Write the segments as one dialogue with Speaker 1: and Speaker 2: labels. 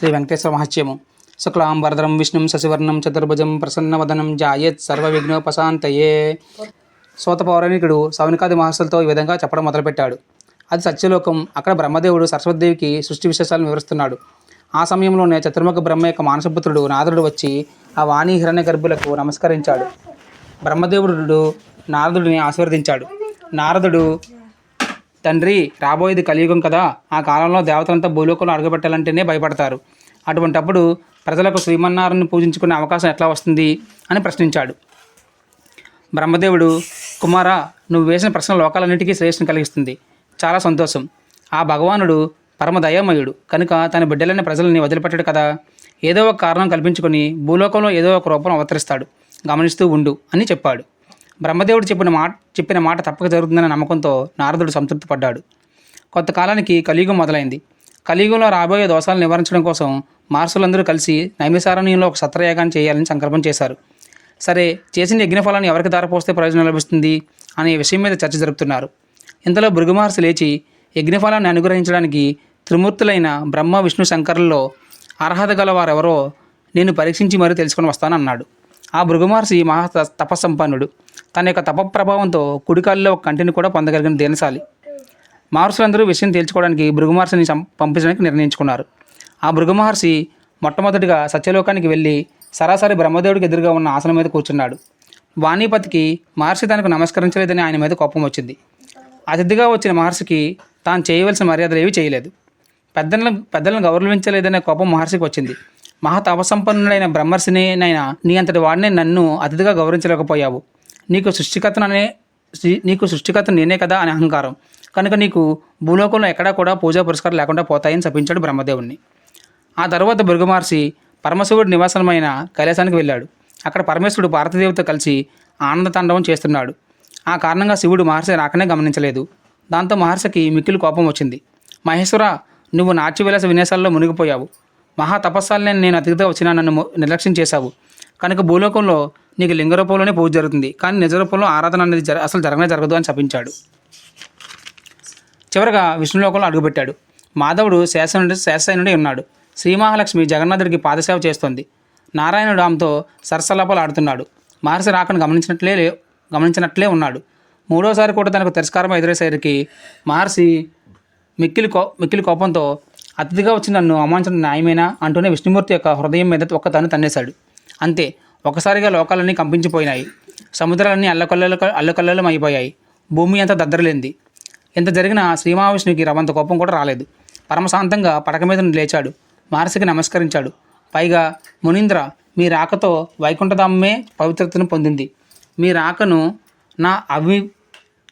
Speaker 1: శ్రీ వెంకటేశ్వర మహత్యము శుక్లాంబరదరం విష్ణుం శశివర్ణం చతుర్భుజం ప్రసన్నవదనం జాయత్ సర్వ విఘ్నోపశాంతయే సోత పౌరాణికుడు సౌనికాది మహర్షులతో ఈ విధంగా చెప్పడం మొదలుపెట్టాడు. అది సత్యలోకం. అక్కడ బ్రహ్మదేవుడు సరస్వతిదేవికి సృష్టి విశేషాలను వివరిస్తున్నాడు. ఆ సమయంలోనే చతుర్ముఖ బ్రహ్మ యొక్క మానసపుత్రుడు నారదుడు వచ్చి ఆ వాణి హిరణ్య గర్భులకు నమస్కరించాడు. బ్రహ్మదేవుడు నారదుడిని ఆశీర్వదించాడు. నారదుడు తండ్రి రాబోయేది కలియుగం కదా. ఆ కాలంలో దేవతలంతా భూలోకంలో అడుగుపెట్టాలంటేనే భయపడతారు. అటువంటప్పుడు ప్రజలకు శ్రీమన్నారాయణను పూజించుకునే అవకాశం ఎట్లా వస్తుంది అని ప్రశ్నించాడు. బ్రహ్మదేవుడు కుమారా నువ్వు వేసిన ప్రశ్న లోకాలన్నిటికీ శ్రేయస్సును కలిగిస్తుంది. చాలా సంతోషం. ఆ భగవానుడు పరమ దయామయుడు కనుక తన బిడ్డలైన ప్రజల్ని వదిలిపెట్టాడు కదా. ఏదో ఒక కారణం కల్పించుకొని భూలోకంలో ఏదో ఒక రూపం అవతరిస్తాడు. గమనిస్తూ ఉండు అని చెప్పాడు. బ్రహ్మదేవుడు చెప్పిన మాట చెప్పిన మాట తప్పక జరుగుతుందనే నమ్మకంతో నారదుడు సంతృప్తి పడ్డాడు కొంతకాలానికి కలియుగం మొదలైంది. కలియుగంలో రాబోయే దోషాలను నివారించడం కోసం మార్సులందరూ కలిసి నైమిసారణ్యంలో ఒక సత్రయాగాన్ని చేయాలని సంకల్పం చేశారు. సరే చేసిన యజ్ఞఫలాన్ని ఎవరికి దారపోస్తే ప్రయోజనం లభిస్తుంది అనే విషయం మీద చర్చ జరుపుతున్నారు. ఇంతలో భృగుమహర్షి లేచి యజ్ఞఫలాన్ని అనుగ్రహించడానికి త్రిమూర్తులైన బ్రహ్మ విష్ణు శంకరుల్లో అర్హత గల వారెవరో నేను పరీక్షించి మరీ తెలుసుకొని వస్తానన్నాడు ఆ భృగుమహర్షి మహా తపస్సంపన్నుడు. తన యొక్క తప ప్రభావంతో కుడికాల్లో ఒక కంటిని కూడా పొందగలిగిన దేనశాలి మహర్షులందరూ విషయం తేల్చుకోవడానికి భృగుమహర్షిని పంపించడానికి నిర్ణయించుకున్నారు. ఆ భృగు మహర్షి మొట్టమొదటిగా సత్యలోకానికి వెళ్ళి సరాసరి బ్రహ్మదేవుడికి ఎదురుగా ఉన్న ఆసనం మీద కూర్చున్నాడు. వాణీపతికి మహర్షి తనకు నమస్కరించలేదని ఆయన మీద కోపం వచ్చింది. అతిథిగా వచ్చిన మహర్షికి తాను చేయవలసిన మర్యాదలు ఏవి చేయలేదు. పెద్దలను పెద్దలను గౌరవించలేదనే కోపం మహర్షికి వచ్చింది. మహతపసంపన్నుడైన బ్రహ్మర్షిని నైనా నీ అంతటి వాడినే నన్ను అతిథిగా గౌరవించలేకపోయావు. నీకు సృష్టికర్తననే నీకు సృష్టికర్త నేనే కదా అని అహంకారం. కనుక నీకు భూలోకంలో ఎక్కడా కూడా పూజా పురస్కారం లేకుండా పోతాయని శపించాడు బ్రహ్మదేవుణ్ణి. ఆ తర్వాత భృగుమహర్షి పరమశివుడి నివాసమైన కైలాసానికి వెళ్ళాడు. అక్కడ పరమేశ్వరుడు భారతదేవితో కలిసి ఆనందతాండవం చేస్తున్నాడు. ఆ కారణంగా శివుడు మహర్షి రాకనే గమనించలేదు. దాంతో మహర్షికి మిక్కిలి కోపం వచ్చింది. మహేశ్వర నువ్వు నాట్యవిలాస విన్యాసాల్లో మునిగిపోయావు. మహా తపస్సాలనే నేను అతిథిగా వచ్చినా నన్ను నిర్లక్ష్యం చేశావు. కనుక భూలోకంలో నీకు లింగరూపంలోనే పూజ జరుగుతుంది. కానీ నిజ రూపంలో ఆరాధన అనేది జర అసలు జరగనే జరగదు అని శపించాడు. చివరగా విష్ణులోకంలో అడుగుపెట్టాడు. మాధవుడు శేషనుడి శేషసైనుడి ఉన్నాడు. శ్రీ మహాలక్ష్మి జగన్నాథుడికి పాదసేవ చేస్తోంది. నారాయణుడు ఆమెతో సరసలాపాలు ఆడుతున్నాడు. మహర్షి రాకను గమనించినట్లే లే- గమనించినట్లే ఉన్నాడు. మూడోసారి కూడా తనకు తిరస్కారం ఎదురేసరికి మహర్షి మిక్కిలి కో మిక్కిలి కోపంతో అతిథిగా వచ్చి నన్ను అవమానించడం న్యాయమేనా? అంటూనే విష్ణుమూర్తి యొక్క హృదయం మీద ఒక్క తను తన్నేశాడు. అంతే ఒకసారిగా లోకాలన్నీ కంపించిపోయినాయి. సముద్రాలన్నీ అల్లకల్లలు అల్లకల్లలం అయిపోయాయి భూమి అంతా దద్దరలేంది. ఇంత జరిగిన శ్రీ మహావిష్ణువుకి రవంత కోపం కూడా రాలేదు. పరమశాంతంగా పడక మీద లేచాడు. మహర్షికి నమస్కరించాడు. పైగా మునీంద్ర మీ రాకతో వైకుంఠధామమే పవిత్రతను పొందింది. మీ రాకను నా అవి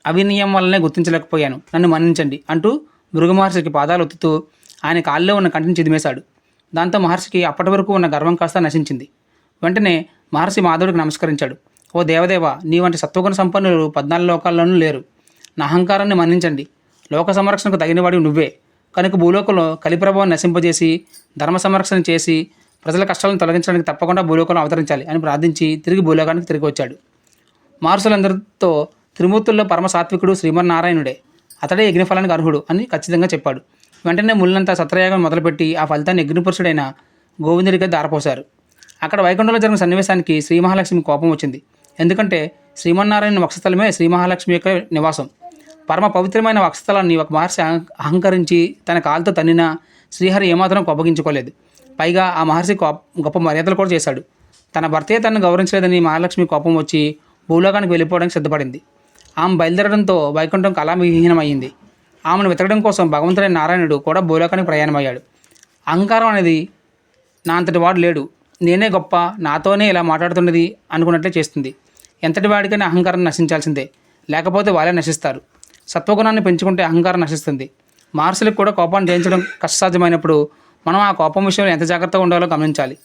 Speaker 1: అవినయం వల్లనే గుర్తించలేకపోయాను. నన్ను మన్నించండి అంటూ భృగు మహర్షికి పాదాలు ఒత్తుతూ ఆయన కాళ్ళలో ఉన్న కంటిని చిదిమేశాడు. దాంతో మహర్షికి అప్పటి వరకు ఉన్న గర్వం కాస్త నశించింది. వెంటనే మహర్షి మాధవుడికి నమస్కరించాడు. ఓ దేవదేవ నీ వంటి సత్వగుణ సంపన్నులు పద్నాలుగు లోకాల్లోనూ లేరు. నా అహంకారాన్ని మన్నించండి. లోక సంరక్షణకు తగినవాడి నువ్వే. కనుక భూలోకంలో కలిప్రభావం నశింపజేసి ధర్మ సంరక్షణ చేసి ప్రజల కష్టాలను తొలగించడానికి తప్పకుండా భూలోకంలో అవతరించాలి అని ప్రార్థించి తిరిగి భూలోకానికి తిరిగి వచ్చాడు. మారుసులందరితో త్రిమూర్తుల్లో పరమ సాత్వికుడు శ్రీమన్నారాయణుడే. అతడే యజ్ఞఫలానికి అర్హుడు అని ఖచ్చితంగా చెప్పాడు. వెంటనే ముళ్ళంతా సత్రయాగం మొదలుపెట్టి ఆ ఫలితాన్ని యజ్ఞపురుషుడైన గోవిందుడిగా దారపోశారు. అక్కడ వైకుంఠంలో జరిగిన సన్నివేశానికి శ్రీ మహాలక్ష్మి కోపం వచ్చింది. ఎందుకంటే శ్రీమన్నారాయణ వక్షస్థలమే శ్రీ మహాలక్ష్మి యొక్క నివాసం. పరమ పవిత్రమైన వక్షస్థలాన్ని ఒక మహర్షి అహంకరించి తన కాలుతో తన్నిన శ్రీహరి ఏమాత్రం కోపగించుకోలేదు. పైగా ఆ మహర్షి కోప- గొప్ప మర్యాదలు కూడా చేశాడు. తన భర్తే తనను గౌరవించలేదని మహాలక్ష్మి కోపం వచ్చి భూలోకానికి వెళ్ళిపోవడానికి సిద్ధపడింది. ఆమె బయలుదేరడంతో వైకుంఠం కళావిహీనమైంది ఆమెను వెతకడం కోసం భగవంతుడైన నారాయణుడు కూడా భూలోకానికి ప్రయాణమయ్యాడు. అహంకారం అనేది నా అంతటి వాడు లేడు. నేనే గొప్ప నాతోనే ఇలా మాట్లాడుతున్నది అనుకున్నట్లే చేస్తుంది. ఎంతటి వాడికైనా అహంకారం నశించాల్సిందే. లేకపోతే వాళ్ళే నశిస్తారు. సత్వగుణాన్ని పెంచుకుంటే అహంకారం నశిస్తుంది. మార్సులకు కూడా కోపాన్ని జయించడం కష్టసాధ్యమైనప్పుడు మనం ఆ కోపం విషయంలో ఎంత జాగ్రత్తగా ఉండాలో గమనించాలి.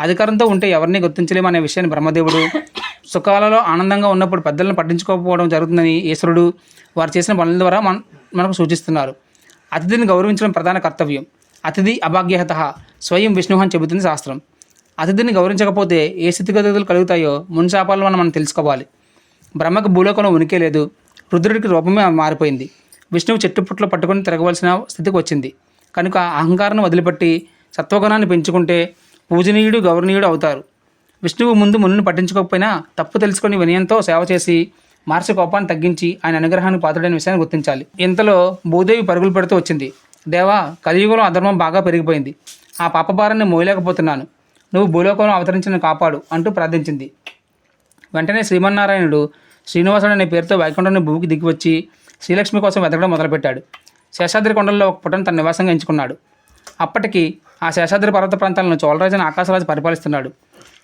Speaker 1: అధికారంతో ఉంటే ఎవరిని గుర్తించలేమనే విషయాన్ని బ్రహ్మదేవుడు సుఖాలలో ఆనందంగా ఉన్నప్పుడు పెద్దలను పట్టించుకోకపోవడం జరుగుతుందని ఈశ్వరుడు వారు చేసిన పనుల ద్వారా మన మనకు సూచిస్తున్నారు. అతిథిని గౌరవించడం ప్రధాన కర్తవ్యం. అతిథి అభాగ్యహత స్వయం విష్ణు అని చెబుతుంది శాస్త్రం. అతిథిని గౌరవించకపోతే ఏ స్థితిగతులు కలుగుతాయో మున్సాపాలు మనం మనం తెలుసుకోవాలి. బ్రహ్మకు భూలోకంలో ఉనికి లేదు. రుద్రుడికి రూపమే మారిపోయింది. విష్ణువు చెట్టు పుట్లు పట్టుకొని తిరగవలసిన స్థితికి వచ్చింది. కనుక అహంకారం వదిలిపెట్టి సత్వగుణాన్ని పెంచుకుంటే పూజనీయుడు గౌరవనీయుడు అవుతారు. విష్ణువు ముందు మునుని పట్టించుకోకపోయినా తప్పు తెలుసుకొని వినయంతో సేవ చేసి మహర్షి కోపాన్ని తగ్గించి ఆయన అనుగ్రహానికి పాత్రుడైన విషయాన్ని గుర్తించాలి. ఇంతలో భూదేవి పరుగులు పెడుతూ వచ్చింది. దేవా కలియుగంలో అధర్మం బాగా పెరిగిపోయింది. ఆ పాపభారాన్ని మోయలేకపోతున్నాను. నువ్వు భూలోకంలో అవతరించిన కాపాడు అంటూ ప్రార్థించింది. వెంటనే శ్రీమన్నారాయణుడు శ్రీనివాసుడు అనే పేరుతో వైకుంఠం భూమికి దిగివచ్చి శ్రీలక్ష్మి కోసం వెతకడం మొదలుపెట్టాడు. శేషాద్రి కొండల్లో ఒక పుటను తన నివాసంగా ఎంచుకున్నాడు. అప్పటికి ఆ శేషాద్రి పర్వత ప్రాంతాలను చోళరాజుని ఆకాశరాజు పరిపాలిస్తున్నాడు.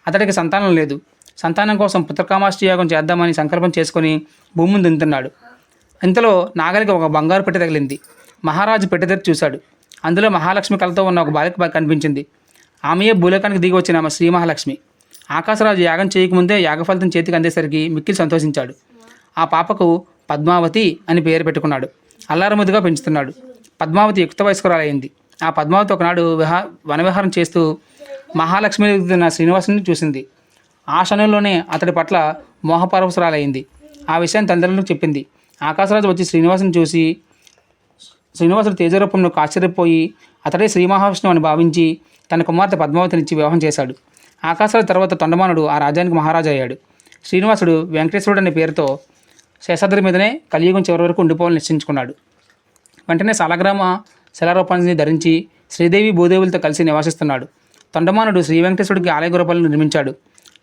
Speaker 1: అతడికి సంతానం లేదు. సంతానం కోసం పుత్రకామాష్టి యాగం చేద్దామని సంకల్పం చేసుకుని భూమిని దున్నుతున్నాడు ఇంతలో నాగలికి ఒక బంగారు పెట్టె తగిలింది. మహారాజు పెట్టె చూశాడు. అందులో మహాలక్ష్మి కలతో ఉన్న ఒక బాలిక కనిపించింది. ఆమెయే భూలోకానికి దిగి వచ్చిన ఆమె శ్రీ మహాలక్ష్మి. ఆకాశరాజు యాగం చేయకముందే యాగఫలితం చేతికి అందేసరికి మిక్కిలి సంతోషించాడు. ఆ పాపకు పద్మావతి అని పేరు పెట్టుకున్నాడు. అల్లారముద్దుగా పెంచుతున్నాడు. పద్మావతి యుక్త వయస్కురాలైంది. ఆ పద్మావతి ఒకనాడు విహా వనవిహారం చేస్తూ మహాలక్ష్మి ఎదుగుతున్న శ్రీనివాసుని చూసింది. ఆ క్షణంలోనే అతడి పట్ల మోహపరవసరాలైంది ఆ విషయం తల్లిదండ్రులకు చెప్పింది. ఆకాశరాజు వచ్చి శ్రీనివాసుని చూసి శ్రీనివాసుడు తేజరూపంలో ఆశ్చర్యపోయి అతడే శ్రీ మహావిష్ణువు అని భావించి తన కుమార్తె పద్మావతినిచ్చి వివాహం చేశాడు. ఆకాశాల తర్వాత తొండమానుడు ఆ రాజ్యానికి మహారాజు అయ్యాడు. శ్రీనివాసుడు వెంకటేశ్వరుడు అనే పేరుతో శేషాద్రి మీదనే కలియుగం చివరి వరకు ఉండిపోవాలని నిశ్చయించుకున్నాడు. వెంటనే సాలగ్రామ శిలారూపాన్ని ధరించి శ్రీదేవి భూదేవులతో కలిసి నివాసిస్తున్నాడు. తొండమానుడు శ్రీ వెంకటేశ్వరుడికి ఆలయ గృహాలను నిర్మించాడు.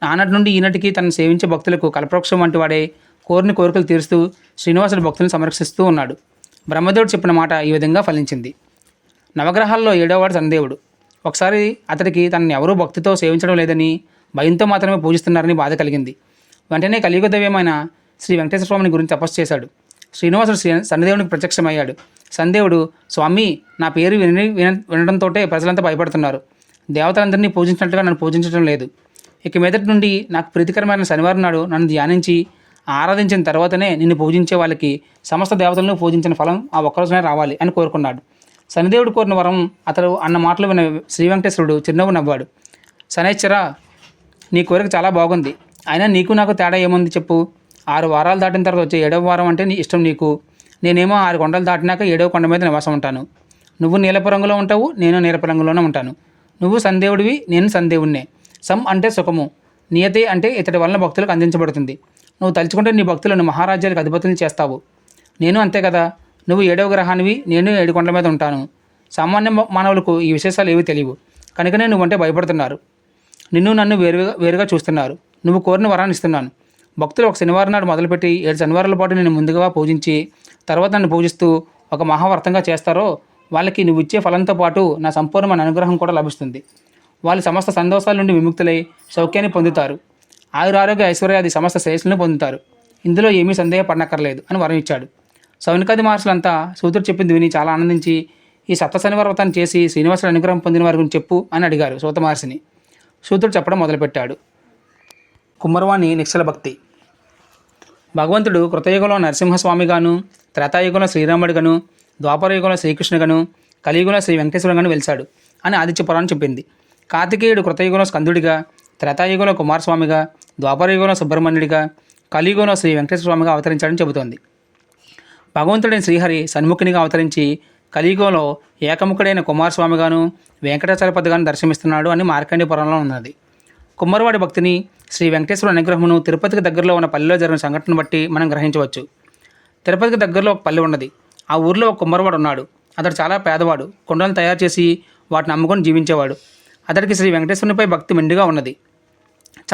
Speaker 1: ఆనాటి నుండి ఈనాటికి తనను సేవించే భక్తులకు కల్పవృక్షం వంటి వాడే కోరిన కోరికలు తీరుస్తూ శ్రీనివాసుడు భక్తులను సంరక్షిస్తూ ఉన్నాడు. బ్రహ్మదేవుడు చెప్పిన మాట ఈ విధంగా ఫలించింది. నవగ్రహాల్లో ఏడోవాడు శనిదేవుడు ఒకసారి అతడికి తనని ఎవరూ భక్తితో సేవించడం లేదని భయంతో మాత్రమే పూజిస్తున్నారని బాధ కలిగింది. వెంటనే కలియుగ దైవమైన శ్రీ వెంకటేశ్వర స్వామిని గురించి తపస్సు చేశాడు. శ్రీనివాసుడు శ్రీ శనిదేవునికి ప్రత్యక్షమయ్యాడు. సందేవుడు స్వామి నా పేరు విని విన వినడంతో ప్రజలంతా భయపడుతున్నారు. దేవతలందరినీ పూజించినట్టుగా నన్ను పూజించడం లేదు. ఇక మీదటి నుండి నాకు ప్రీతికరమైన శనివారం నాడు నన్ను ధ్యానించి ఆరాధించిన తర్వాతనే నిన్ను పూజించే వాళ్ళకి సమస్త దేవతలను పూజించిన ఫలం ఆ ఒక్కరోజునే రావాలి అని కోరుకున్నాడు. శనిదేవుడు కోరిన వరం అతడు అన్న మాటలు విన్న శ్రీ వెంకటేశ్వరుడు చిరునవ్వు నవ్వాడు. శనేశ్వర నీ కోరిక చాలా బాగుంది. అయినా నీకు నాకు తేడా ఏముంది చెప్పు. ఆరు వారాలు దాటిన తర్వాత వచ్చే ఏడవ వారం అంటే నీ ఇష్టం నీకు. నేనేమో ఆరు కొండలు దాటినాక ఏడవ కొండ మీద నివాసం ఉంటాను. నువ్వు నీలపు రంగులో ఉంటావు నేను నీలపు రంగులోనే ఉంటాను. నువ్వు సందేవుడివి నేను సందేవుణ్ణే. సం అంటే సుఖము. నియతే అంటే ఇతడి వలన భక్తులకు అందించబడుతుంది. నువ్వు తలుచుకుంటే నీ భక్తులను మహారాజ్యాలకు అధిపతులు చేస్తావు. నేను అంతే కదా? నువ్వు ఏడవ గ్రహానివి నేను ఏడు కొండల మీద ఉంటాను. సామాన్య మానవులకు ఈ విశేషాలు ఏవి తెలియవు. కనుకనే నువ్వంటే భయపడుతున్నారు. నిన్ను నన్ను వేరుగా వేరుగా చూస్తున్నారు. నువ్వు కోరిన వరాన్ని ఇస్తున్నాను. భక్తులు ఒక శనివారం నాడు మొదలుపెట్టి ఏడు శనివారాల పాటు నేను ముందుగా పూజించి తర్వాత నన్ను పూజిస్తూ ఒక మహావ్రతంగా చేస్తారో వాళ్ళకి నువ్వు ఇచ్చే ఫలంతో పాటు నా సంపూర్ణమైన అనుగ్రహం కూడా లభిస్తుంది. వాళ్ళు సమస్త సంతోషాల నుండి విముక్తులై సౌఖ్యాన్ని పొందుతారు. ఆయురారోగ్య ఐశ్వర్యాది సమస్త శ్రేయస్సులను పొందుతారు. ఇందులో ఏమీ సందేహపడనక్కర్లేదు అని వరం ఇచ్చాడు. సౌనికాది మహర్షులంతా సూతుడు చెప్పింది విని చాలా ఆనందించి ఈ సప్త శనివార చేసి శ్రీనివాసుడు అనుగ్రహం పొందిన వారి గురించి చెప్పు అని అడిగారు సూత మహర్షిని. సూతుడు చెప్పడం మొదలుపెట్టాడు. కుమ్మరవాణి నిక్షల భక్తి. భగవంతుడు కృతయుగంలో నరసింహస్వామిగాను త్రేతాయుగంలో శ్రీరాముడిగాను ద్వాపరయుగంలో శ్రీకృష్ణుగాను కలియుగంలో శ్రీ వెంకటేశ్వరుగాను వెలిశాడు అని ఆదిత్య పురాణం చెప్పింది. కార్తికేయుడు కృతయుగంలో స్కందుడిగా త్రేతాయుగంలో కుమారస్వామిగా ద్వాపరయుగంలో సుబ్రహ్మణ్యుడిగా కలియుగంలో శ్రీ వెంకటేశ్వర స్వామిగా అవతరించాడని చెబుతోంది. భగవంతుడైన శ్రీహరి సన్ముఖునిగా అవతరించి కలియుగంలో ఏకముఖుడైన కుమారస్వామిగాను వెంకటాచలపతిగాను దర్శనమిస్తున్నాడు అని మార్కండి పురాణంలో ఉన్నది. కుమ్మరవాడి భక్తిని శ్రీ వెంకటేశ్వర అనుగ్రహమును తిరుపతికి దగ్గరలో ఉన్న పల్లెలో జరిగిన సంఘటన బట్టి మనం గ్రహించవచ్చు. తిరుపతికి దగ్గరలో ఒక పల్లె ఉన్నది. ఆ ఊర్లో ఒక కుమ్మరవాడు ఉన్నాడు. అతడు చాలా పేదవాడు. కుండలను తయారు చేసి వాటిని అమ్ముకొని జీవించేవాడు. అతడికి శ్రీ వెంకటేశ్వరునిపై భక్తి మెండుగా ఉన్నది.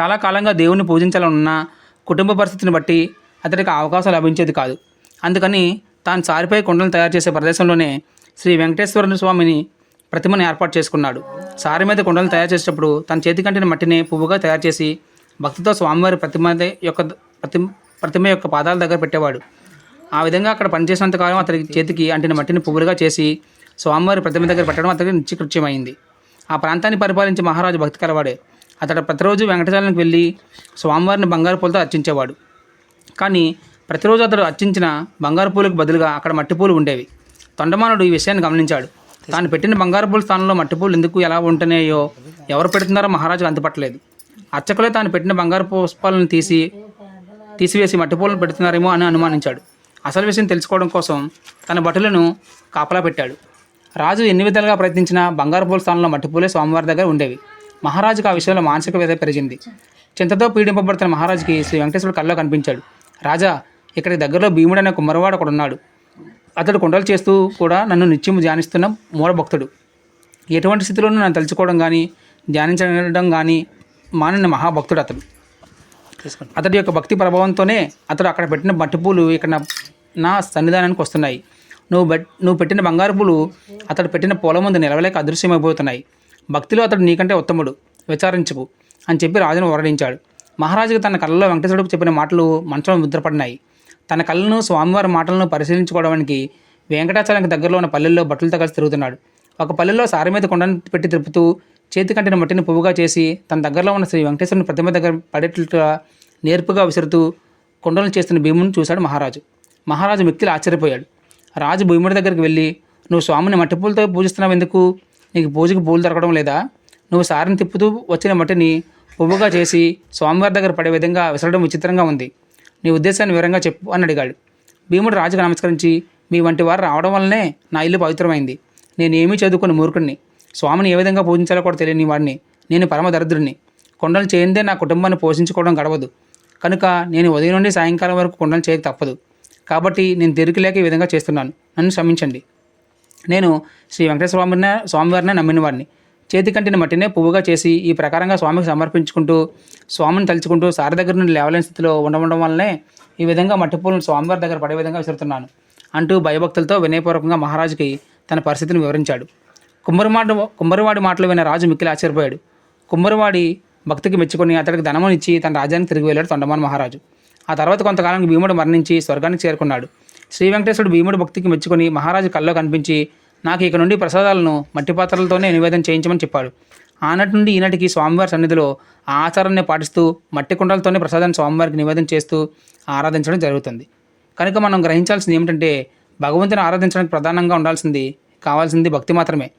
Speaker 1: చాలా కాలంగా దేవుణ్ణి పూజించాలన్న కుటుంబ పరిస్థితిని బట్టి అతడికి ఆ అవకాశం లభించేది కాదు. అందుకని తాను సారిపై కుండలను తయారు చేసే ప్రదేశంలోనే శ్రీ వెంకటేశ్వర స్వామిని ప్రతిమను ఏర్పాటు చేసుకున్నాడు. సారి మీద కుండలను తయారు చేసేటప్పుడు తన చేతి కంటిన మట్టిని పువ్వుగా తయారు చేసి భక్తితో స్వామివారి ప్రతిమ యొక్క ప్రతి ప్రతిమ యొక్క పాదాల దగ్గర పెట్టేవాడు. ఆ విధంగా అక్కడ పనిచేసినంతకాలం అతని చేతికి అంటిన మట్టిని పువ్వులుగా చేసి స్వామివారి ప్రతిమ దగ్గర పెట్టడం అతనికి నిత్యకృత్యమైంది. ఆ ప్రాంతాన్ని పరిపాలించే మహారాజు భక్తి కలవాడే. అతడు ప్రతిరోజు వెంకటశాలకు వెళ్ళి స్వామివారిని బంగారు పూలతో అర్చించేవాడు. కానీ ప్రతిరోజు అతడు అర్చించిన బంగారు పూలకు బదులుగా అక్కడ మట్టి పూలు ఉండేవి. తొండమానుడు ఈ విషయాన్ని గమనించాడు. తాను పెట్టిన బంగారు పూల స్థానంలో మట్టి పూలు ఎందుకు ఎలా ఉంటున్నాయో ఎవరు పెడుతున్నారో మహారాజుకు అంతుపట్టలేదు. అర్చకులే తాను పెట్టిన బంగారు పుష్పాలను తీసి తీసివేసి మట్టి పూలను పెడుతున్నారేమో అని అనుమానించాడు. అసలు విషయం తెలుసుకోవడం కోసం తన భటులను కాపలా పెట్టాడు. రాజు ఎన్ని విధాలుగా ప్రయత్నించినా బంగారు పూల స్థానంలో మట్టి పూలే స్వామివారి దగ్గర ఉండేవి. మహారాజుకు ఆ విషయంలో మానసిక వ్యధ పెరిగింది. చింతతో పీడింపబడుతున్న మహారాజుకి శ్రీ వెంకటేశ్వరుడు కల్లో కనిపించాడు. రాజా ఇక్కడికి దగ్గరలో భీముడు అనే కుమ్మరవాడు ఒకడు ఉన్నాడు అతడు కొండలు చేస్తూ కూడా నన్ను నిత్యం ధ్యానిస్తున్న మూఢ భక్తుడు ఎటువంటి స్థితిలోనూ నన్ను తలుచుకోవడం కానీ ధ్యానించడం కానీ మానిన మహాభక్తుడు అతడు. అతడి యొక్క భక్తి ప్రభావంతోనే అతడు అక్కడ పెట్టిన మట్టి పూలు ఇక్కడ నా- సన్నిధానానికి వస్తున్నాయి. నువ్వు బెట్ నువ్వు పెట్టిన బంగారు పూలు అతడు పెట్టిన పూల ముందు నిలవలేక అదృశ్యమైపోతున్నాయి. భక్తిలో అతడు నీకంటే ఉత్తముడు. విచారించుకు అని చెప్పి రాజును వరడించాడు. మహారాజుకు తన కళ్ళలో వెంకటేశ్వరుడు చెప్పిన మాటలు మనసులో ముద్రపడినాయి. తన కళ్ళను స్వామివారి మాటలను పరిశీలించుకోవడానికి వెంకటాచలానికి దగ్గరలో ఉన్న పల్లెల్లో బట్టలతో కలిసి తిరుగుతున్నాడు. ఒక పల్లెల్లో సారి మీద కొండను పెట్టి తిప్పుతూ చేతి కంటిన మట్టిని పువ్వుగా చేసి తన దగ్గరలో ఉన్న శ్రీ వెంకటేశ్వరుని ప్రతిమ దగ్గర పడేట్లుగా నేర్పుగా విసురుతూ కొండలను చేస్తున్న భీముని చూశాడు మహారాజు. మహారాజు మిక్కిలి ఆశ్చర్యపోయాడు. రాజు భీముడి దగ్గరికి వెళ్ళి నువ్వు స్వామిని మట్టి పూలతో పూజిస్తున్నావు ఎందుకు? నీకు పూజకి పూలు దొరకడం లేదా? నువ్వు సారిని తిప్పుతూ వచ్చిన మట్టిని పువ్వుగా చేసి స్వామివారి దగ్గర పడే విధంగా విసరడం విచిత్రంగా ఉంది. నీ ఉద్దేశాన్ని వివరంగా చెప్పు అని అడిగాడు. భీముడు రాజుకు నమస్కరించి మీ వంటి వారు రావడం వల్లనే నా ఇల్లు పవిత్రమైంది. నేనేమీ చదువుకుని మూర్ఖుడిని స్వామిని ఏ విధంగా పూజించాలో కూడా తెలియని వాడిని. నేను పరమ దరిద్రుడిని కొండలు చేయందే నా కుటుంబాన్ని పోషించుకోవడం గడవదు. కనుక నేను ఉదయం నుండి సాయంకాలం వరకు కొండలు చేయక తప్పదు. కాబట్టి నేను తిరిగి లేక ఈ విధంగా చేస్తున్నాను. నన్ను క్షమించండి. నేను శ్రీ వెంకటేశ్వర స్వామివారిని నమ్మిన వాడిని చేతికంటిన మట్టినే పువ్వుగా చేసి ఈ ప్రకారంగా స్వామికి సమర్పించుకుంటూ స్వామిని తలుచుకుంటూ సారి దగ్గర నుండి లేవలేని స్థితిలో ఉండడం వల్లనే ఈ విధంగా మట్టి పూలను స్వామివారి దగ్గర పడే విధంగా విసురుతున్నాను అంటూ భయభక్తులతో వినయపూర్వకంగా మహారాజుకి తన పరిస్థితిని వివరించాడు. కుమ్మరిమాట కుమ్మరివాడి మాటలు విన్న రాజు మిక్కిలి ఆశ్చర్యపోయాడు. కుమ్మరివాడి భక్తికి మెచ్చుకొని అతడికి ధనమును ఇచ్చి తన రాజ్యానికి తిరిగి వెళ్ళాడు తొండమాన్ మహారాజు. ఆ తర్వాత కొంతకాలం భీముడు మరణించి స్వర్గానికి చేరుకున్నాడు. శ్రీ వెంకటేశ్వరుడు భీముడు భక్తికి మెచ్చుకొని మహారాజు కల్లో కనిపించి నాకు ఇక నుండి ప్రసాదాలను మట్టి పాత్రలతోనే నివేదన చేయించమని చెప్పాడు. ఆనాటి నుండి ఈనాటికి స్వామివారి సన్నిధిలో ఆ ఆచారాన్ని పాటిస్తూ మట్టి కుండలతోనే ప్రసాదాన్ని స్వామివారికి నివేదన చేస్తూ ఆరాధించడం జరుగుతుంది. కనుక మనం గ్రహించాల్సింది ఏమిటంటే భగవంతుని ఆరాధించడానికి ప్రధానంగా ఉండాల్సింది కావాల్సింది భక్తి మాత్రమే.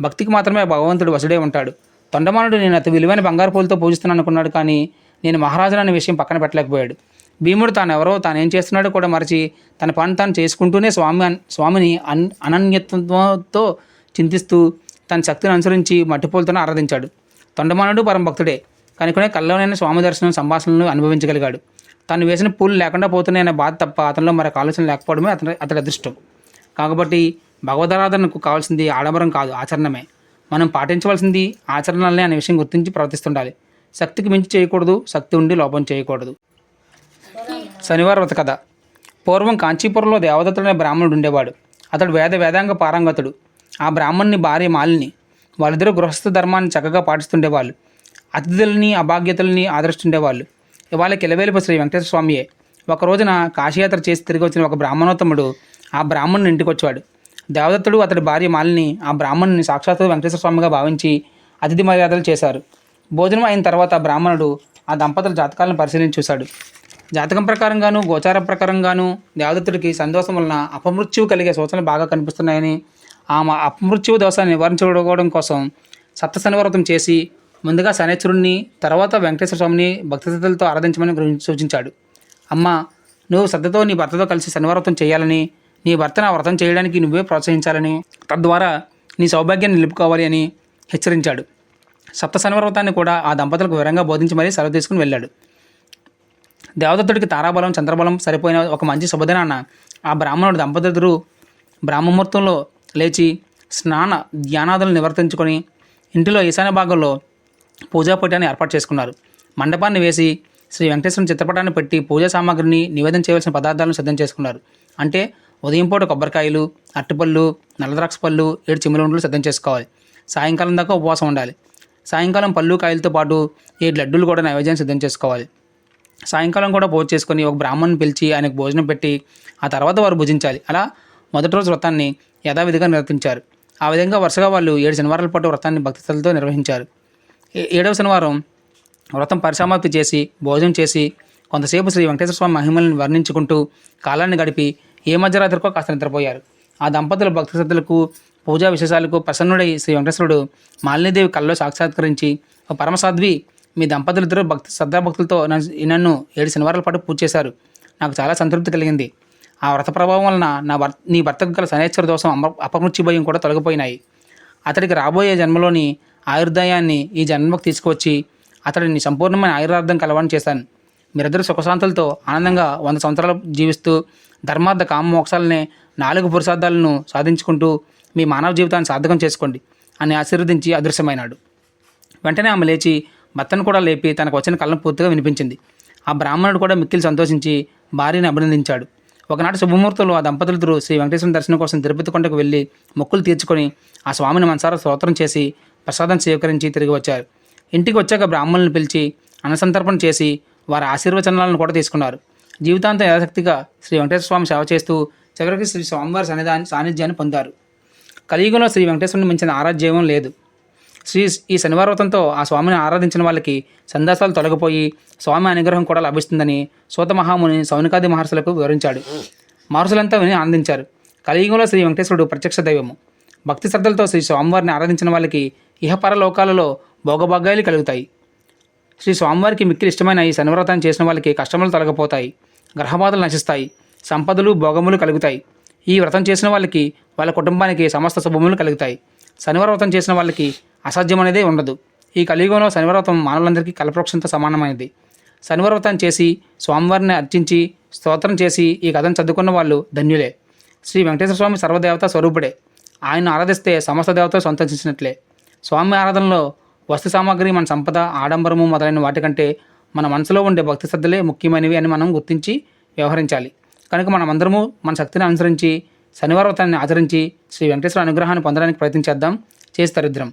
Speaker 1: భక్తికి మాత్రమే భగవంతుడు వసుడే ఉంటాడు. తొండమానుడు నేను అతి విలువైన బంగారు పూలతో పూజిస్తున్నాను అనుకున్నాడు కానీ నేను మహారాజును అనే విషయం పక్కన పెట్టలేకపోయాడు. భీముడు తాను ఎవరో తాను ఏం చేస్తున్నాడో కూడా మరచి తన పని తాను చేసుకుంటూనే స్వామి స్వామిని అన్ అనన్యత్వంతో చింతిస్తూ తన శక్తిని అనుసరించి మట్టిపూలతో ఆరాధించాడు. తొండమానుడు పరమ భక్తుడే కనుకనే కల్లోనైన స్వామి దర్శనం సంభాషణలు అనుభవించగలిగాడు. తను వేసిన పూలు లేకుండా పోతున్నాయనే బాధ తప్ప అతనిలో మరొక ఆలోచన లేకపోవడమే అతని అతడి అదృష్టం. కాబట్టి భగవదారాధనకు కావాల్సింది ఆడంబరం కాదు ఆచరణమే. మనం పాటించవలసింది ఆచరణలనే అనే విషయం గుర్తించి ప్రవర్తిస్తుండాలి. శక్తికి మించి చేయకూడదు శక్తి ఉండి లోపం చేయకూడదు. శనివారం కథ. పూర్వం కాంచీపురంలో దేవదత్తుడనే బ్రాహ్మణుడు ఉండేవాడు. అతడు వేద వేదాంగ పారంగతుడు. ఆ బ్రాహ్మణుని భార్య మాలిని. వాళ్ళిద్దరూ గృహస్థ ధర్మాన్ని చక్కగా పాటిస్తుండేవాళ్ళు. అతిథులని అభాగ్యతల్ని ఆదరిస్తుండేవాళ్ళు. ఇవాళ కిలవేలుపు శ్రీ వెంకటేశ్వర స్వామియే ఒక రోజున కాశీయాత్ర చేసి తిరిగి వచ్చిన ఒక బ్రాహ్మణోత్తముడు ఆ బ్రాహ్మణుని ఇంటికి వచ్చాడు. దేవదత్తుడు అతడి భార్య మాలిని ఆ బ్రాహ్మణుని సాక్షాత్తు వెంకటేశ్వర స్వామిగా భావించి అతిథి మర్యాదలు చేశారు. భోజనం అయిన తర్వాత బ్రాహ్మణుడు ఆ దంపతుల జాతకాలను పరిశీలించి చూశాడు. జాతకం ప్రకారంగాను గోచార ప్రకారంగాను దేవదత్తుడికి సంతోషం వలన అపమృత్యువు కలిగే సూచనలు బాగా కనిపిస్తున్నాయని ఆమె అపమృత్యువు దోషాన్ని నివారించుకోవడం కోసం సప్త శనివ్రతం చేసి ముందుగా శనేశ్వరుణ్ణి తర్వాత వెంకటేశ్వర స్వామిని భక్తి ఆరాధించమని సూచించాడు. అమ్మ నువ్వు శ్రద్ధతో నీ భర్తతో కలిసి శనివ్రతం చేయాలని నీ భర్తను ఆ వ్రతం చేయడానికి నువ్వే ప్రోత్సహించాలని తద్వారా నీ సౌభాగ్యాన్ని నిలుపుకోవాలి అని హెచ్చరించాడు. సప్త శనివ్రతాన్ని కూడా ఆ దంపతులకు వివరంగా బోధించి మరీ సెలవు తీసుకుని వెళ్ళాడు. దేవదత్తుడికి తారాబలం చంద్రబలం సరిపోయిన ఒక మంచి శుభదినాన ఆ బ్రాహ్మణుడు దంపతులు బ్రాహ్మముహూర్తంలో లేచి స్నాన ధ్యానాదులు నివర్తించుకొని ఇంటిలో ఈశాన్య భాగంలో పూజా పీఠాన్ని ఏర్పాటు చేసుకున్నారు. మండపాన్ని వేసి శ్రీ వెంకటేశ్వరుని చిత్రపటాన్ని పెట్టి పూజా సామాగ్రిని నివేదన చేయవలసిన పదార్థాలను సిద్ధం చేసుకున్నారు. అంటే ఉదయం పూట కొబ్బరికాయలు అరటిపళ్ళు నల్లద్రాక్ష పళ్ళు ఏడు చిమ్మిలుండలు సిద్ధం చేసుకోవాలి. సాయంకాలం దాకా ఉపవాసం ఉండాలి. సాయంకాలం పళ్ళు కాయలతో పాటు ఏడు లడ్డూలు కూడా నైవేద్యాన్ని సిద్ధం చేసుకోవాలి. సాయంకాలం కూడా భోజనం చేసుకొని ఒక బ్రాహ్మణ్ పిలిచి ఆయనకు భోజనం పెట్టి ఆ తర్వాత వారు భుజించాలి. అలా మొదటి రోజు వ్రతాన్ని యథావిధిగా నిర్వర్తించారు. ఆ విధంగా వరుసగా వాళ్ళు ఏడు శనివారాల పాటు వ్రతాన్ని భక్తితో నిర్వహించారు. ఏ- ఏడవ శనివారం వ్రతం పరిసమాప్తి చేసి భోజనం చేసి కొంతసేపు శ్రీ వెంకటేశ్వర స్వామి మహిమలను వర్ణించుకుంటూ కాలాన్ని గడిపి ఏ మధ్యరాత్రికో కాస్త నిద్రపోయారు. ఆ దంపతుల భక్తి శ్రద్ధలకు పూజా విశేషాలకు ప్రసన్నుడై శ్రీ వెంకటేశ్వరుడు మాలినీదేవి కల్లో సాక్షాత్కరించి "ఓ పరమసాధ్వి మీ దంపతులిద్దరూ భక్తి శ్రద్ధాభక్తులతో నన్ను నన్ను ఏడు శనివారాల పాటు పూజ చేశారు. నాకు చాలా సంతృప్తి కలిగింది. ఆ వ్రత ప్రభావం వలన నా భర్త నీ భర్తకు గల శనేశ్వర దోషం అమ అపమృత్యు భయం కూడా తొలగిపోయినాయి. అతడికి రాబోయే జన్మలోని ఆయుర్దాయాన్ని ఈ జన్మకు తీసుకువచ్చి అతడిని సంపూర్ణమైన ఆయురార్థం కలవాలని చేశాను. మీరిద్దరు సుఖశాంతులతో ఆనందంగా వంద సంవత్సరాలు జీవిస్తూ ధర్మార్థ కామమోక్షాలనే నాలుగు పురుషార్థాలను సాధించుకుంటూ మీ మానవ జీవితాన్ని సార్థకం చేసుకోండి. అని ఆశీర్వదించి అదృశ్యమైనాడు. వెంటనే ఆమె లేచి భర్తను కూడా లేపి తనకు వచ్చిన కళ్ళను పూర్తిగా వినిపించింది. ఆ బ్రాహ్మణుడు కూడా మిక్కిలి సంతోషించి భార్యని అభినందించాడు. ఒకనాటి శుభముహూర్తంలో ఆ దంపతులిద్దరూ శ్రీ వెంకటేశ్వర దర్శనం కోసం తిరుపతి కొండకు వెళ్ళి మొక్కులు తీర్చుకొని ఆ స్వామిని మనసారా స్తోత్రం చేసి ప్రసాదం స్వీకరించి తిరిగి వచ్చారు. ఇంటికి వచ్చాక బ్రాహ్మణులను పిలిచి అన్నసంతర్పణ చేసి వారి ఆశీర్వచనాలను కూడా తీసుకున్నారు. జీవితాంతం యథాశక్తిగా శ్రీ వెంకటేశ్వర స్వామి సేవ చేస్తూ చివరికి శ్రీ స్వామివారి సన్నిధాన్ని సాన్నిధ్యాన్ని పొందారు. కలియుగంలో శ్రీ వెంకటేశ్వరుని మించిన ఆరాధ్యం లేదు. శ్రీ ఈ శనివారవ్రతంతో ఆ స్వామిని ఆరాధించిన వాళ్ళకి సందేశాలు తొలగిపోయి స్వామి అనుగ్రహం కూడా లభిస్తుందని సూత మహాముని సౌనికాది మహర్షులకు వివరించాడు. మహర్షులంతా విని ఆనందించారు. కలియుగంలో శ్రీ వెంకటేశ్వరుడు ప్రత్యక్ష దైవము. భక్తి శ్రద్ధలతో శ్రీ స్వామివారిని ఆరాధించిన వాళ్ళకి ఇహపర లోకాలలో భోగభాగ్యాలు కలుగుతాయి. శ్రీ స్వామివారికి మిక్కిలి ఇష్టమైన ఈ శనివ్రతాన్ని చేసిన వాళ్ళకి కష్టములు తొలగిపోతాయి. గ్రహబాధలు నశిస్తాయి. సంపదలు భోగములు కలుగుతాయి. ఈ వ్రతం చేసిన వాళ్ళకి వాళ్ళ కుటుంబానికి సమస్త శుభములు కలుగుతాయి. శనివారం వ్రతం చేసిన వాళ్ళకి అసాధ్యం అనేదే ఉండదు. ఈ కలియుగంలో శనివార మానవులందరికీ కల్పవృక్షంతో సమానమైనది. శనివార వ్రతం చేసి స్వామివారిని అర్చించి స్తోత్రం చేసి ఈ కథను చదువుకున్న వాళ్ళు ధన్యులే. శ్రీ వెంకటేశ్వర స్వామి సర్వదేవత స్వరూపుడే. ఆయన ఆరాధిస్తే సమస్త దేవతలు సంతోషించినట్లే. స్వామి ఆరాధనలో వస్తు సామాగ్రి మన సంపద ఆడంబరము మొదలైన వాటికంటే మన మనసులో ఉండే భక్తి శ్రద్ధలే ముఖ్యమైనవి అని మనం గుర్తించి వ్యవహరించాలి. కనుక మనమందరము మన శక్తిని అనుసరించి శనివారం వ్రతాన్ని ఆచరించి శ్రీ వెంకటేశ్వర అనుగ్రహాన్ని పొందడానికి ప్రయత్నించేద్దాం చేసి దరిద్రం